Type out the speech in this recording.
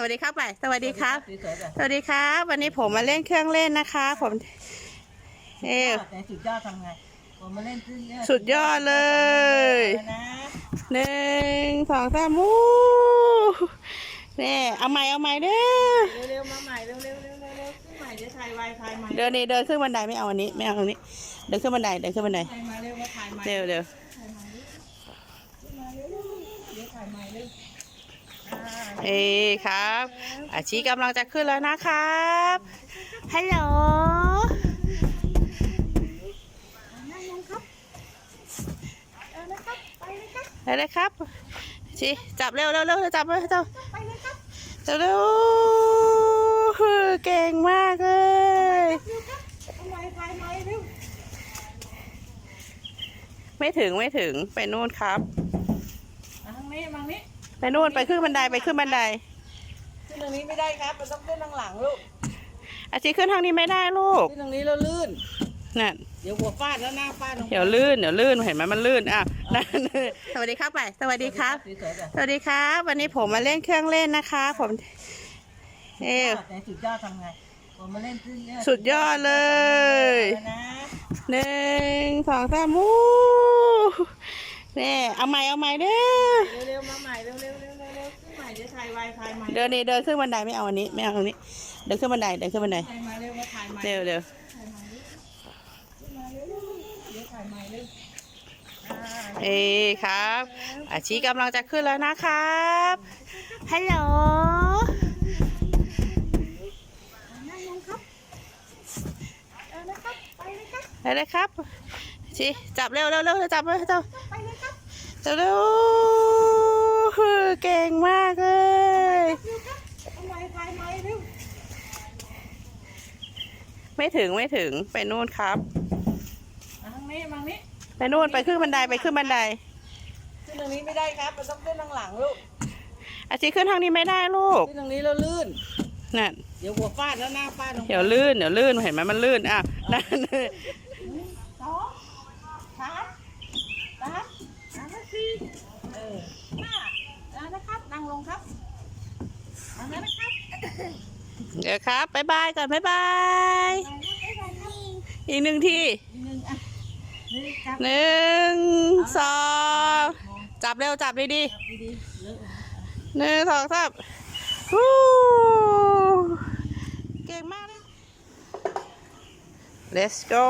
สวัสดีครับไปสวัสดีครับสวยๆแบบสวัสดีครับ วันนี้ผมมาเล่นเครื่องเล่นนะคะ ผม เออไหนสุดยอดทำไงผมมาเล่นขึ้นเนี่ยสุดยอดเลยนะหนึ่งสองสามมูนี่เอาใหม่เอาใหม่เด้อเร็วๆมาใหม่เร็วๆเร็วๆเร็วๆเร็วๆขึ้นใหม่เดี๋ยวถ่ายไวถ่ายใหม่เดินนี่เดินขึ้นบันไดไม่เอาอันนี้ไม่เอาอันนี้ เดินขึ้นบันไดเดินขึ้นบันไดถ่ายมาเร็วมาถ่ายใหม่เร็วเร็วเดี๋ยวถ่ายใหม่เร็วอ่า เอ้ครับ อาชีกำลังจะขึ้นแล้วนะครับ ฮัลโหลไปเลยครับชีจับเร็วเร็วเร็วจับเร็วจับจับเร็วเก่งมากเลยเอาใหม่ถ่ายใหม่เร็วไม่ถึงไม่ถึงไปนู่นครับมาทางนี้มาทางนี้ ไปนู่นไปขึ้นบันไดไปขึ้นบันได ขึ้นทางนี้ไม่ได้ครับ มันต้องขึ้นทางหลังลูก อาชีขึ้นทางนี้ไม่ได้ลูก ขึ้นทางนี้แล้วลื่น นั่น เดี๋ยวหัวฟาดแล้วหน้าฟาดลงไปเดี๋ยวลื่นเดี๋ยวลื่นเห็นไหมมันลื่นอะนั่นสวัสดีครับไป สวัสดีครับ สวยๆแบบสวัสดีครับ วันนี้ผมมาเล่นเครื่องเล่นนะคะ ผม เออไหนสุดยอดทำไงผมมาเล่นขึ้นเนี่ยสุดยอดเลยนะหนึ่งสองสาม มูนี่เอาใหม่เอาใหม่เด้อเร็วๆมาใหม่เร็วๆเร็วๆเร็วๆเร็วขึ้นใหม่เดี๋ยวถ่ายไวถ่ายใหม่เดินนี่เดินขึ้นบันไดไม่เอาอันนี้ไม่เอาอันนี้ เดินขึ้นบันไดเดินขึ้นบันไดถ่ายมาเร็วมาถ่ายใหม่เร็วเร็วเดี๋ยวถ่ายใหม่เร็วเอ้ครับ อาชีกำลังจะขึ้นแล้วนะครับฮัลโหลไปเลยครับชีจับเร็วเร็วเร็วจับเร็วจับ จับเร็วเก่งมากเลยเอาใหม่ถ่ายใหม่เร็วไม่ถึงไม่ถึงไปนู่นครับมาทางนี้มาทางนี้ไปนู่นไปขึ้นบันไดไปขึ้นบันไดขึ้นทางนี้ไม่ได้ครับมันต้องขึ้นทางหลังลูกอาชีขึ้นทางนี้ไม่ได้ลูกขึ้นทางนี้แล้วลื่นนั่นเดี๋ยวหัวฟาดแล้วหน้าฟาดลงไปเดี๋ยวลื่นเดี๋ยวลื่นเห็นไหมมันลื่นอะนั่น สองสามสามสามสี่เออห้าแล้วนะครับ นั่งลงครับมาแล้วนะครับ เดี๋ยวครับบ๊ายบายก่อนบ๊ายบาย อีกหนึ่งทีอีกหนึ่งอะนี่ครับหนึ่งสองจับเร็วจับดีดีจับดีๆเลอะๆหนึ่งสองสามฮู้เก่งมากเลย let's go